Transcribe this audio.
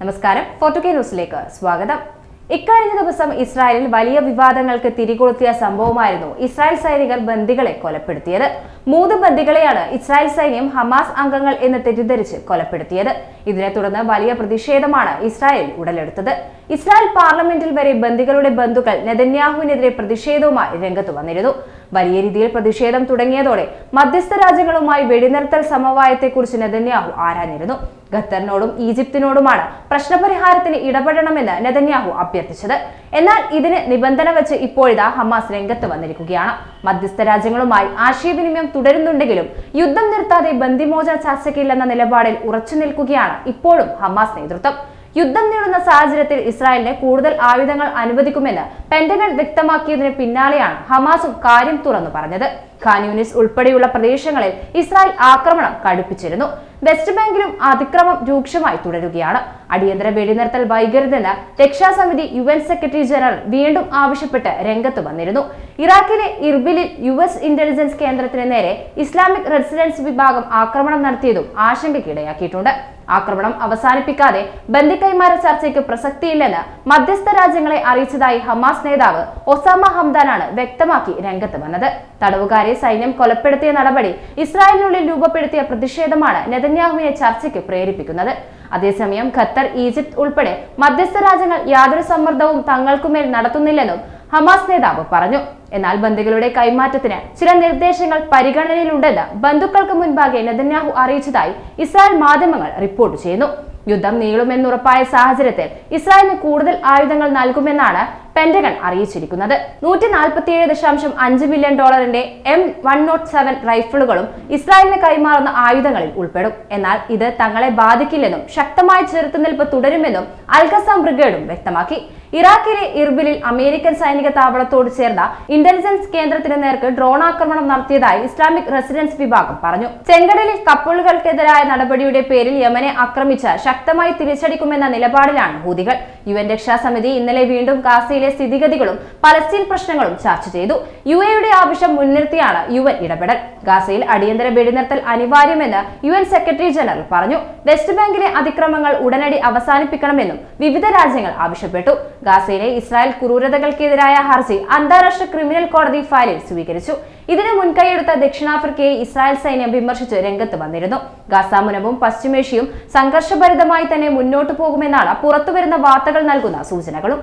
നമസ്കാരം. ഫോർട്ടു കെ ന്യൂസിലേക്ക് സ്വാഗതം. ഇക്കഴിഞ്ഞ ദിവസം ഇസ്രായേലിൽ വലിയ വിവാദങ്ങൾക്ക് തിരികൊളുത്തിയ സംഭവമായിരുന്നു ഇസ്രായേൽ സൈനികർ ബന്ദികളെ കൊലപ്പെടുത്തിയത്. മൂന്ന് ബന്ദികളെയാണ് ഇസ്രായേൽ സൈന്യം ഹമാസ് അംഗങ്ങൾ എന്ന് തെറ്റിദ്ധരിച്ച് കൊലപ്പെടുത്തിയത്. ഇതിനെ തുടർന്ന് വലിയ പ്രതിഷേധമാണ് ഇസ്രായേൽ ഉടലെടുത്തത്. ഇസ്രായേൽ പാർലമെന്റിൽ വരെ ബന്ദികളുടെ ബന്ധുക്കൾ നെതന്യാഹുവിനെതിരെ പ്രതിഷേധവുമായി രംഗത്ത് വന്നിരുന്നു. വലിയ രീതിയിൽ പ്രതിഷേധം തുടങ്ങിയതോടെ മധ്യസ്ഥ രാജ്യങ്ങളുമായി വെടിനിർത്തൽ സമവായത്തെക്കുറിച്ച് നെതന്യാഹു ആരാഞ്ഞിരുന്നു. ഖത്തറിനോടും ഈജിപ്തിനോടുമാണ് പ്രശ്നപരിഹാരത്തിന് ഇടപെടണമെന്ന് നെതന്യാഹു അഭ്യർത്ഥിച്ചത്. എന്നാൽ ഇതിന് നിബന്ധന വെച്ച് ഇപ്പോഴിതാ ഹമാസ് രംഗത്ത് വന്നിരിക്കുകയാണ്. മധ്യസ്ഥ രാജ്യങ്ങളുമായി ആശയവിനിമയം തുടരുന്നുണ്ടെങ്കിലും യുദ്ധം നിർത്താതെ ബന്ദിമോചന ചർച്ചയ്ക്കില്ലെന്ന നിലപാടിൽ ഉറച്ചു നിൽക്കുകയാണ് ഇപ്പോഴും ഹമാസ് നേതൃത്വം. യുദ്ധം നീളുന്ന സാഹചര്യത്തിൽ ഇസ്രായേലിന് കൂടുതൽ ആയുധങ്ങൾ അനുവദിക്കുമെന്ന് പെന്റഗൺ വ്യക്തമാക്കിയതിന് പിന്നാലെയാണ് ഹമാസും കാര്യം തുറന്നു പറഞ്ഞത്. ഖാൻ ഉൾപ്പെടെയുള്ള പ്രദേശങ്ങളിൽ ഇസ്രായേൽ ആക്രമണം കടുപ്പിച്ചിരുന്നു. വെസ്റ്റ് ബാങ്കിലും അതിക്രമം രൂക്ഷമായി തുടരുകയാണ്. അടിയന്തര വെടിനിർത്തൽ വൈകരുതെന്ന് രക്ഷാസമിതി യു എൻ സെക്രട്ടറി ജനറൽ വീണ്ടും ആവശ്യപ്പെട്ട് രംഗത്ത് വന്നിരുന്നു. ഇറാഖിലെ ഇർബിലിൽ യു എസ് ഇന്റലിജൻസ് കേന്ദ്രത്തിന് നേരെ ഇസ്ലാമിക് റെസിഡൻസ് വിഭാഗം ആക്രമണം നടത്തിയതും ആശങ്കയ്ക്കിടയാക്കിയിട്ടുണ്ട്. ആക്രമണം അവസാനിപ്പിക്കാതെ ബന്ദിക്കൈമാര ചർച്ചയ്ക്ക് പ്രസക്തിയില്ലെന്ന് മധ്യസ്ഥ രാജ്യങ്ങളെ അറിയിച്ചതായി ഹമാസ് നേതാവ് ഒസാമ ഹംദാനാണ് വ്യക്തമാക്കി രംഗത്ത് വന്നത്. തടവുകാരെ സൈന്യം കൊലപ്പെടുത്തിയ നടപടി ഇസ്രായേലിനുള്ളിൽ രൂപപ്പെടുത്തിയ പ്രതിഷേധമാണ് നെതന്യാഹുവിനെ ചർച്ചയ്ക്ക് പ്രേരിപ്പിക്കുന്നത്. അതേസമയം ഖത്തർ ഈജിപ്ത് ഉൾപ്പെടെ മധ്യസ്ഥ രാജ്യങ്ങൾ യാതൊരു സമ്മർദ്ദവും തങ്ങൾക്കുമേൽ നടത്തുന്നില്ലെന്നും ഹമാസ് നേതാവ് പറഞ്ഞു. എന്നാൽ ബന്ദികളുടെ കൈമാറ്റത്തിന് ചില നിർദ്ദേശങ്ങൾ പരിഗണനയിലുണ്ടെന്ന് ബന്ധുക്കൾക്ക് മുൻപാകെ നെതന്യാഹു അറിയിച്ചതായി ഇസ്രായേൽ മാധ്യമങ്ങൾ റിപ്പോർട്ട് ചെയ്യുന്നു. യുദ്ധം നീളുമെന്നുറപ്പായ സാഹചര്യത്തിൽ ഇസ്രായേലിന് കൂടുതൽ ആയുധങ്ങൾ നൽകുമെന്നാണ് പെന്റഗൺ അറിയിച്ചിരിക്കുന്നത്. നൂറ്റി നാൽപ്പത്തിയേഴ് ദശാംശം അഞ്ച് മില്യൺ ഡോളറിന്റെ എം വൺ നോട്ട് സെവൻ റൈഫിളുകളും ഇസ്രായേലിന് കൈമാറുന്ന ആയുധങ്ങളിൽ ഉൾപ്പെടും. എന്നാൽ ഇത് തങ്ങളെ ബാധിക്കില്ലെന്നും ശക്തമായ ചെറുത്തുനിൽപ്പ് തുടരുമെന്നും അൽഖസാം ബ്രിഗേഡും വ്യക്തമാക്കി. ഇറാഖിലെ ഇർബിലിൽ അമേരിക്കൻ സൈനിക താവളത്തോട് ചേർന്ന ഇന്റലിജൻസ് കേന്ദ്രത്തിന് നേർക്ക് ഡ്രോൺ ആക്രമണം നടത്തിയതായി ഇസ്ലാമിക് റെസിഡൻസ് വിഭാഗം പറഞ്ഞു. ചെങ്കടലിൽ കപ്പലുകൾക്കെതിരായ നടപടിയുടെ പേരിൽ യമനെ ആക്രമിച്ച ശക്തമായി തിരിച്ചടിക്കുമെന്ന നിലപാടിലാണ് ഹൂതികൾ. യു എൻ രക്ഷാസമിതി ഇന്നലെ വീണ്ടും ഗാസയിലെ സ്ഥിതിഗതികളും പലസ്തീൻ പ്രശ്നങ്ങളും ചർച്ച ചെയ്തു. യു എയുടെ ആവശ്യം മുൻനിർത്തിയാണ് യു എൻ ഇടപെടൽ. ഗാസയിൽ അടിയന്തര വെടിനിർത്തൽ അനിവാര്യമെന്ന് യു എൻ സെക്രട്ടറി ജനറൽ പറഞ്ഞു. വെസ്റ്റ് ബാങ്കിലെ അതിക്രമങ്ങൾ ഉടനടി അവസാനിപ്പിക്കണമെന്നും വിവിധ രാജ്യങ്ങൾ ആവശ്യപ്പെട്ടു. ഗാസയിലെ ഇസ്രായേൽ ക്രൂരതകൾക്കെതിരായ ഹർജി അന്താരാഷ്ട്ര ക്രിമിനൽ കോടതി ഫയലിൽ സ്വീകരിച്ചു. ഇതിന് മുൻകൈയെടുത്ത ദക്ഷിണാഫ്രിക്കയെ ഇസ്രായേൽ സൈന്യം വിമർശിച്ച് രംഗത്ത് വന്നിരുന്നു. ഗാസാമുനവും പശ്ചിമേഷ്യയും സംഘർഷഭരിതമായി തന്നെ മുന്നോട്ടു പോകുമെന്നാണ് പുറത്തുവരുന്ന വാർത്തകൾ നൽകുന്ന സൂചനകളും.